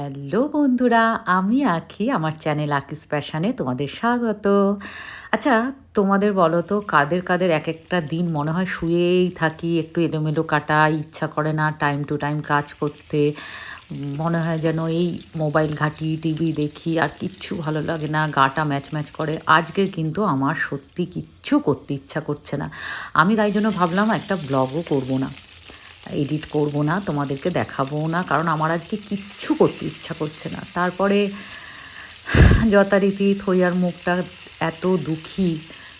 Hello বন্ধুরা, আমি আখি, আমার চ্যানেল আকিস প্যাশানে তোমাদের স্বাগত। আচ্ছা তোমাদের বলো তো, কাদের কাদের এক একটা দিন মনে হয় শুয়েই থাকি, একটু এলোমেলো কাটা ইচ্ছা করে না টাইম টু টাইম কাজ করতে, মনে হয় যেন এই মোবাইল ঘাঁটি টিভি দেখি, আর কিচ্ছু ভালো লাগে না, গাটা ম্যাচ ম্যাচ করে। আজকে কিন্তু আমার সত্যি কিচ্ছু করতে ইচ্ছা করছে না। আমি তাই জন্য ভাবলাম একটা ব্লগও করব না। এডিট করব না, তোমাদেরকে দেখাবো না, কারণ আমার আজকে কিচ্ছু করতে ইচ্ছা করছে না। তারপরে যথারীতি থইয়ার মুখটা এত দুঃখী,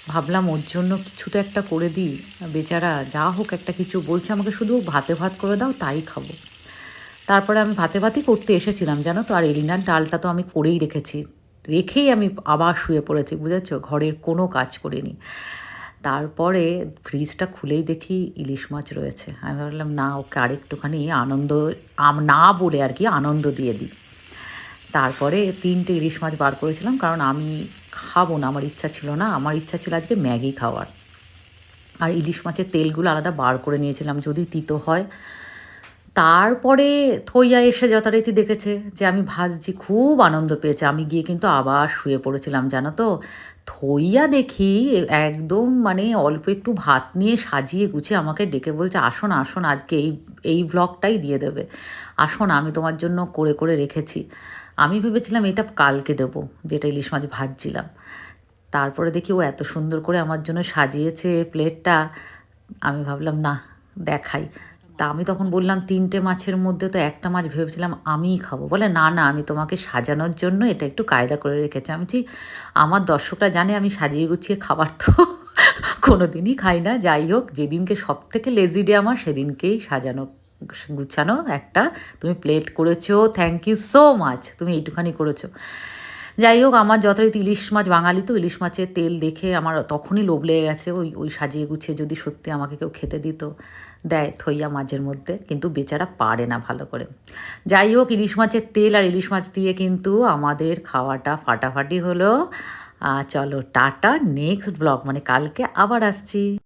ভাবলাম ওর জন্য কিছু তো একটা করে দিই। বেচারা যা হোক একটা কিছু বলছে, আমাকে শুধু ভাতে ভাত করে দাও, তাই খাব। তারপরে আমি ভাতে ভাতই করতে এসেছিলাম, জানো তো, আর এলিনার ডালটা তো আমি করেই রেখেছি। রেখেই আমি আবার শুয়ে পড়েছি, বুঝেছ? ঘরের কোনো কাজ করিনি। তারপরে ফ্রিজটা খুলেই দেখি ইলিশ মাছ রয়েছে। আমি ভাবলাম, না, ওকে আরেকটুখানি আনন্দ না বলে আর কি আনন্দ দিয়ে দিই। তারপরে তিনটে ইলিশ মাছ বার করেছিলাম, কারণ আমি খাব না, আমার ইচ্ছা ছিল না। আমার ইচ্ছা ছিল আজকে ম্যাগি খাওয়ার। আর ইলিশ মাছের তেলগুলো আলাদা বার করে নিয়েছিলাম, যদি তিতো হয়। তারপরে থইয়া এসে যথারীতি দেখেছে যে আমি ভাজছি খুব আনন্দ পেয়েছে। আমি গিয়ে কিন্তু আবার শুয়ে পড়েছিলাম, জানো তো? থইয়া দেখি একদম মানে অল্প একটু ভাত নিয়ে সাজিয়ে গুছিয়ে আমাকে ডেকে বলছে, আসুন আসুন, আজকে এই এই ব্লগটাই দিয়ে দেবে। আসুন, আমি তোমার জন্য করে করে রেখেছি। আমি ভেবেছিলাম এটা কালকে দেবো, যেটা ইলিশ মাছ ভাজছিলাম। তারপরে দেখি ও এত সুন্দর করে আমার জন্য সাজিয়েছে প্লেটটা। আমি ভাবলাম, না, দেখাই। তা আমি তখন বললাম, তিনটে মাছের মধ্যে তো একটা মাছ, ভেবেছিলাম, আমিই খাব। বলে, না না, আমি তোমাকে সাজানোর জন্য এটা একটু কায়দা করে রেখেছি। আমি আমার দর্শকরা জানে আমি সাজিয়ে গুছিয়ে খাবার তো কোনো দিনই খাই না। যাই হোক, যেদিনকে সব থেকে লেজি ডে আমার, সেদিনকেই সাজানো, গুছানো একটা। তুমি প্লেট করেছ থ্যাংক ইউ সো মাচ তুমি এইটুখানি করেছ। যাই হোক, আমার যথারীতি ইলিশ মাছ, বাঙালি তো ইলিশ মাছের তেল দেখে আমার তখনই লোভ লেগে গেছে। ওই ওই সাজিয়ে গুছিয়ে যদি সত্যি আমাকে কেউ খেতে দিত, দেয় থইয়া মাঝের মধ্যে, কিন্তু বেচারা পারে না ভালো করে। যাই হোক, ইলিশ মাছের তেল আর ইলিশ মাছ দিয়ে কিন্তু আমাদের খাওয়াটা ফাটাফাটি হলো। চলো টাটা নেক্সট ব্লগ মানে কালকে আবার আসছি।